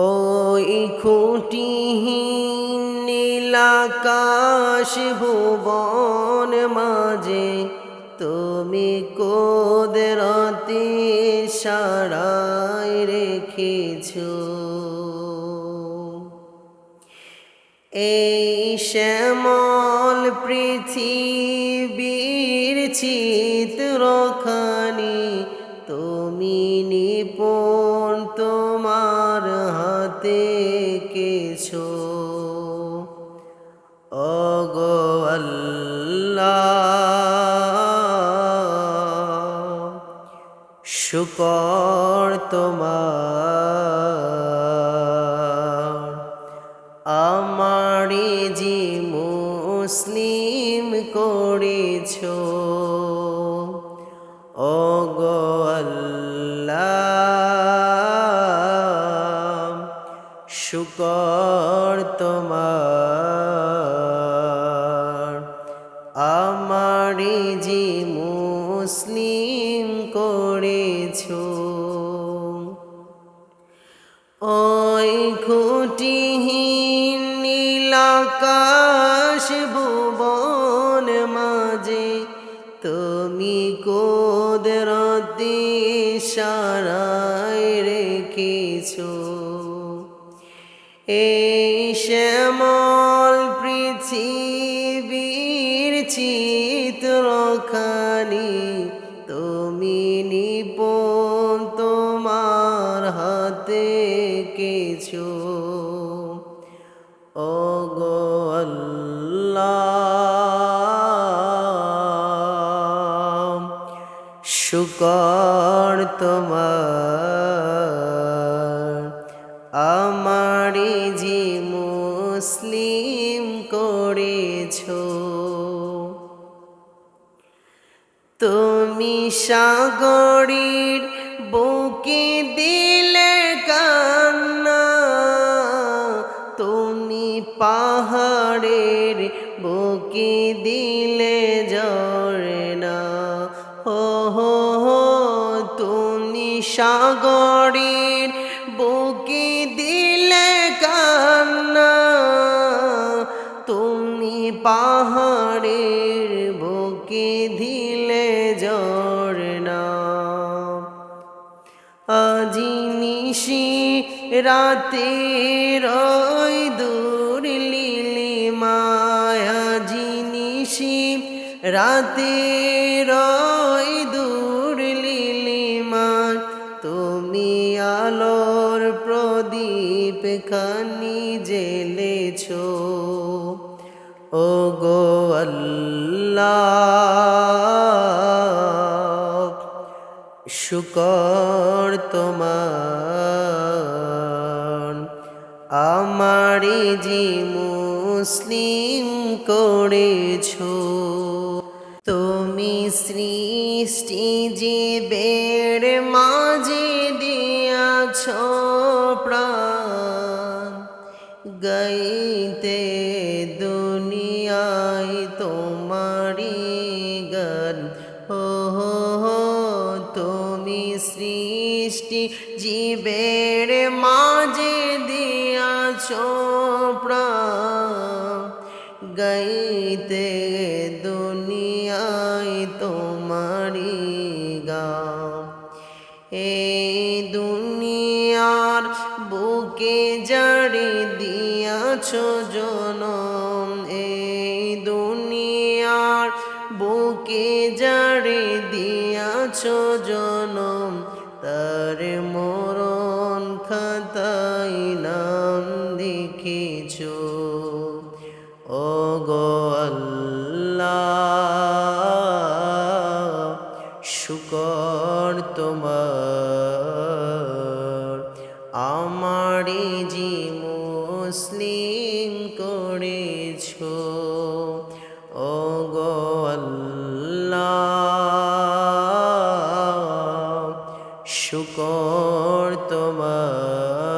ওই খুঁটিহীন নীলাকাশ ভুবন মাঝে তুমি কোদরতে সারাই রেখেছ। এই শ্যামল পৃথিবীর চিত্রখানি তুমি নিপুণ তোমার কেছো ওগো আল্লাহ শুকর তোমার। আমারে যে মুসলিম করেছ ও গো আল্লাহ। আমারে যে মুসলিম করেছ। ওই খুঁটিহীন নীলাকাশ ভুবন মাঝে তুমি কোদরতে সারাই রেখেছ। এই শ্যামল পৃথিবীর চিত্রখানি নিপুণ তোমার হাতে কিছু। ও গো আল্লাহ শুকর তোমার। আমারে যে মুসলিম করেছ তুমি সাগরের বুকে দিলে কান্না, তুমি পাহাড়ের বুকে দিলে জরে না হো হো হো, তুমি সাগরের বুকে দিলে পাহাড়ের বুকে দিলে ঝরনা আজি নিশি রাতে রই দূর লিলি মায়াজি নিশি রাতে রই দূর লিলি মা তুমি আলোর প্রদীপ খানি জেলেছো ও গো আল্লাহ, শুকর তোমার। আমারে জি মুসলিম করেছ, তুমি সৃষ্টি জীবের মাঝে দিয়াছ প্রাণ। গাইতে তুমি সৃষ্টি, জীবের মাঝে দিয়াছ প্রাণ। গাইতে দুনিয়ায় তোমারি গান। এই দুনিয়ার বুকে জড়ে দিয়াছ জনম বুকে জড়ে দিয়াছ জনম, তার মরণ খাতাই নাম দেখিছ ও গো আল্লাহ, শুকর তোমার। আমারে যে মুসলিম করেছ। ও الله